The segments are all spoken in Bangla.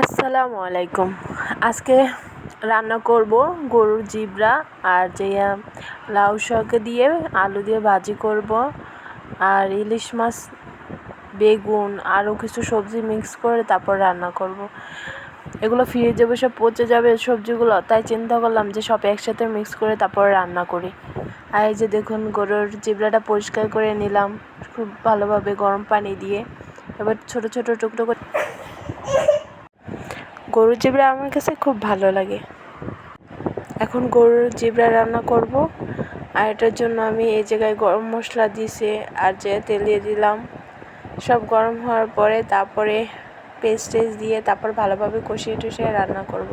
আসসালামু আলাইকুম। আজকে রান্না করব গরুর জিবরা আর যে লাউ শাক দিয়ে আলু দিয়ে ভাজি করব আর ইলিশ মাছ, বেগুন আরও কিছু সবজি মিক্স করে তারপর রান্না করব। এগুলো ফিরে যাবে সব পচে যাবে সবজিগুলো, তাই চিন্তা করলাম যে সব একসাথে মিক্স করে তারপর রান্না করি। আর এই যে দেখুন গরুর জিবরাটা পরিষ্কার করে নিলাম খুব ভালোভাবে গরম পানি দিয়ে। এবার ছোট ছোট টুকরো করে গরুর জিবড়া আমার কাছে খুব ভালো লাগে। এখন গরুর জিবড়া রান্না করব, আর এটার জন্য আমি এই জায়গায় গরম মশলা দিয়েছি, আর যে তেল দিয়ে দিলাম, সব গরম হওয়ার পরে তারপরে পেস্ট টেস্ট দিয়ে তারপর ভালোভাবে কষিয়ে টষিয়ে রান্না করব।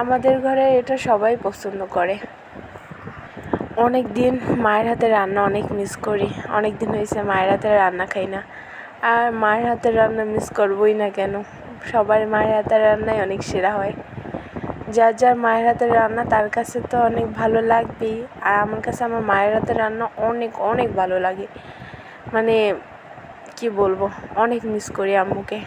আমাদের ঘরে এটা সবাই পছন্দ করে। অনেক দিন মায়ের হাতে রান্না অনেক মিস করি অনেক দিন হয়েছে মায়ের হাতে রান্না খাই না, আর মায়ের হাতের রান্না মিস করবই না কেন? সবার মায়ের হাতের রান্নাই অনেক সেরা হয়। যার যার মায়ের হাতের রান্না, তার কাছে তো অনেক ভালো লাগবেই। আর আমার কাছে আমার মায়ের হাতের রান্না অনেক অনেক ভালো লাগে। মানে কি বলব, অনেক মিস করি আম্মুকে।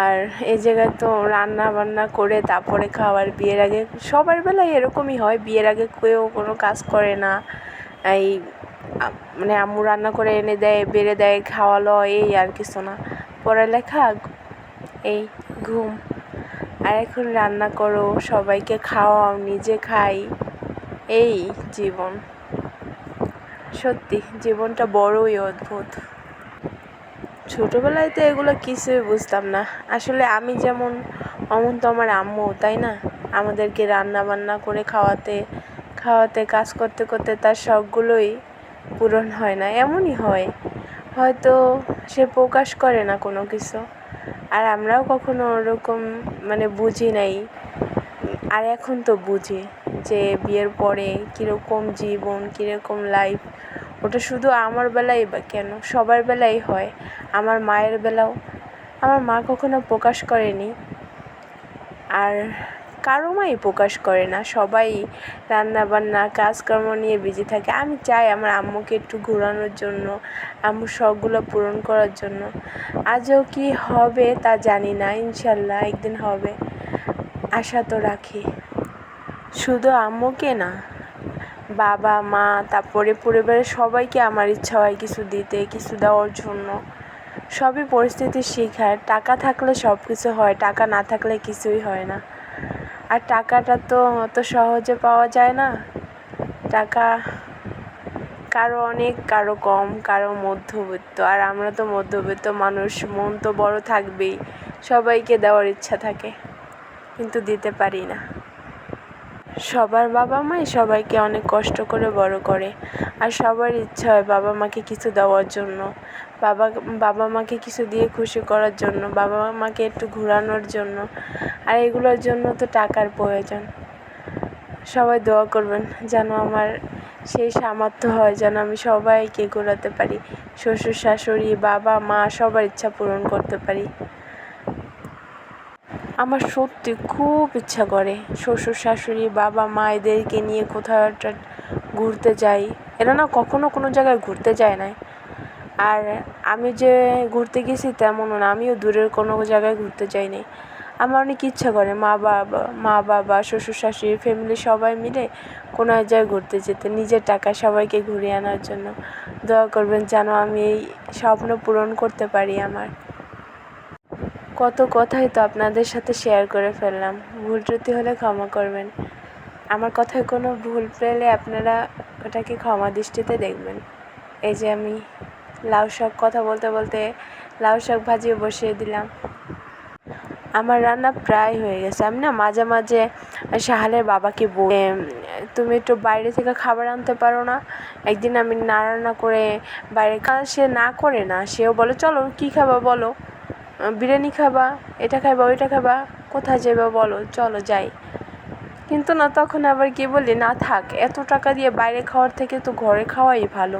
আর এই জায়গায় তো রান্না বান্না করে তারপরে খাওয়ার বিয়ের আগে সবার বেলায় এরকমই হয়। বিয়ের আগে কেউ কোনো কাজ করে না। এই মানে আম্মু রান্না করে এনে দেয়, বেড়ে দেয় খাওয়ালো এই আর কিছু না। পড়ালেখা এই, ঘুম। আর এখন রান্না করো, সবাইকে খাওয়াও, নিজে খাই। এই জীবন। সত্যি, জীবনটা বড়ই অদ্ভুত। ছোটোবেলায় তো এগুলো কিছুই বুঝতাম না। আসলে আমি যেমন, অমন তো আমার আম্মু তাই না? আমাদেরকে রান্না বান্না করে খাওয়াতে খাওয়াতে, কাজ করতে করতে তার শখগুলোই পূরণ হয় না। এমনই হয়। হয়তো সে প্রকাশ করে না কোনো কিছু। আর আমরাও কখনো ওরকম মানে বুঝি নাই। আর এখন তো বুঝি যে বিয়ের পরে কীরকম জীবন, কীরকম লাইফ ওটা শুধু আমার বেলাই বা কেন? সবার বেলাই হয়। আমার মায়ের বেলাও। আমার মা কখনো প্রকাশ করেনি। আর কারও মাই প্রকাশ করে না। সবাই রান্না বান্না কাজকর্ম নিয়ে বিজি থাকে। আমি চাই আমার আম্মুকে একটু ঘোরানোর জন্য, আম্মুর শখগুলো পূরণ করার জন্য। আজও কি হবে তা জানি না। ইনশাল্লাহ একদিন হবে। আশা তো রাখি। শুধু আম্মুকে না, বাবা, মা, তারপরে পরিবারের সবাইকে আমার ইচ্ছা হয় কিছু দিতে, কিছু দেওয়ার জন্য। সবই পরিস্থিতি শেখার টাকা থাকলে সব কিছু হয়, টাকা না থাকলে কিছুই হয় না। আর টাকাটা তো অত সহজে পাওয়া যায় না। টাকা কারও অনেক, কারও কম, কারও মধ্যবিত্ত। আর আমরা তো মধ্যবিত্ত মানুষ, মন তো বড় থাকবেই। সবাইকে দেওয়ার ইচ্ছা থাকে, কিন্তু দিতে পারি না। সবার বাবা মাই সবাইকে অনেক কষ্ট করে বড় করে। আর সবার ইচ্ছা হয় বাবা মাকে কিছু দেওয়ার জন্য। বাবা বাবা মাকে কিছু দিয়ে খুশি করার জন্য, বাবা মাকে একটু ঘোরানোর জন্য। আর এগুলোর জন্য তো টাকার প্রয়োজন। সবাই দোয়া করবেন যেন আমার সেই সামর্থ্য হয় যেন আমি সবাইকে ঘোরাতে পারি। শ্বশুর শাশুড়ি, বাবা, মা সবার ইচ্ছা পূরণ করতে পারি। আমার সত্যি খুব ইচ্ছা করে শ্বশুর, শাশুড়ি, বাবা মা এদেরকে নিয়ে কোথাও একটা ঘুরতে যাই। এরা না কখনো কোনো জায়গায় ঘুরতে যায় না আর আমি যে ঘুরতে গেছি তেমনও না, আমিও দূরের কোনো জায়গায় ঘুরতে যাইনি আমার অনেক ইচ্ছা করে মা, বাবা মা, বাবা, শ্বশুর, শাশুড়ি ফ্যামিলি সবাই মিলে কোনো এক জায়গায় ঘুরতে যেতে, নিজের টাকা সবাইকে ঘুরিয়ে আনার জন্য। দোয়া করবেন যেন আমি এই স্বপ্ন পূরণ করতে পারি আমার। কত কথাই তো আপনাদের সাথে শেয়ার করে ফেললাম। ভুল ত্রুটি হলে ক্ষমা করবেন। আমার কথায় কোনো ভুল পেলে আপনারা ওটাকে ক্ষমা দৃষ্টিতে দেখবেন। এই যে আমি লাউ শাক কথা বলতে বলতে লাউ শাক ভাজিয়ে বসিয়ে দিলাম। আমার রান্না প্রায় হয়ে গেছে। আমি না মাঝে মাঝে শাহালের বাবাকে বলে তুমি একটু বাইরে থেকে খাবার আনতে পারো না। একদিন আমি না রান্না করে বাইরে সে না করে না, সেও বলে, চলো, কী খাবা বলো? বিরিয়ানি খাবা, এটা খাবা ওইটা খাবা কোথায় যাবে বলো, চলো যাই। কিন্তু না, তখন আবার কি বলি না, থাক, এত টাকা দিয়ে বাইরে খাওয়ার থেকে তো ঘরে খাওয়াই ভালো।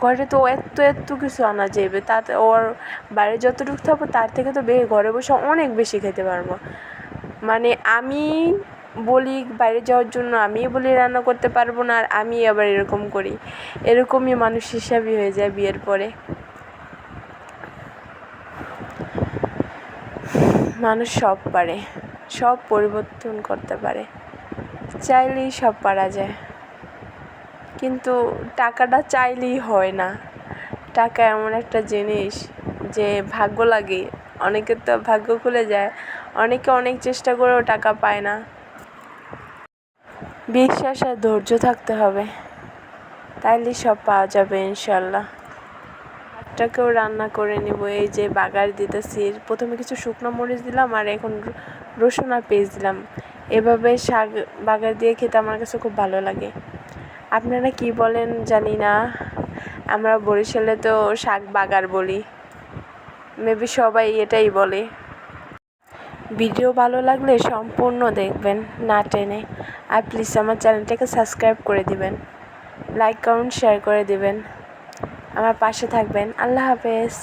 ঘরে তো এত এত কিছু আনা যাবে তাতে ওর বাইরে যতটুকু থাকব, তার থেকে তো বে ঘরে বসে অনেক বেশি খেতে পারব। মানে আমি বলি বাইরে যাওয়ার জন্য, আমি বলি রান্না করতে পারব না, আর আমি আবার এরকম করি। এরকমই মানুষ হিসাবই হয়ে যায় বিয়ের পরে। মানুষ সব পারে, সব পরিবর্তন করতে পারে। চাইলেই সব পারা যায়। কিন্তু টাকাটা চাইলেই হয় না। টাকা এমন একটা জিনিস যে ভাগ্য লাগে। অনেকের তো ভাগ্য খুলে যায়, অনেকে অনেক চেষ্টা করেও টাকা পায় না। বিশ্বাস আর ধৈর্য থাকতে হবে। তাইলে সব পাওয়া যাবে ইনশাল্লাহ। ভাতটাকেও রান্না করে নিব, এই যে বাগার দিতেছি। প্রথমে কিছু শুকনো মরিচ দিলাম আর এখন রসুন আর পেঁয়াজ দিলাম। এভাবে শাক বাগার দিয়ে খেতে আমার কাছে খুব ভালো লাগে। আপনারা কি বলেন জানি না। আমরা বরিশালে তো শাক বাগার বলি। মেবি সবাই এটাই বলে। ভিডিও ভালো লাগলে সম্পূর্ণ দেখবেন, না টেনে। আর প্লিজ আমার চ্যানেলটাকে সাবস্ক্রাইব করে দিবেন। লাইক কমেন্ট শেয়ার করে দিবেন। আমার পাশে থাকবেন। আল্লাহ হাফেজ।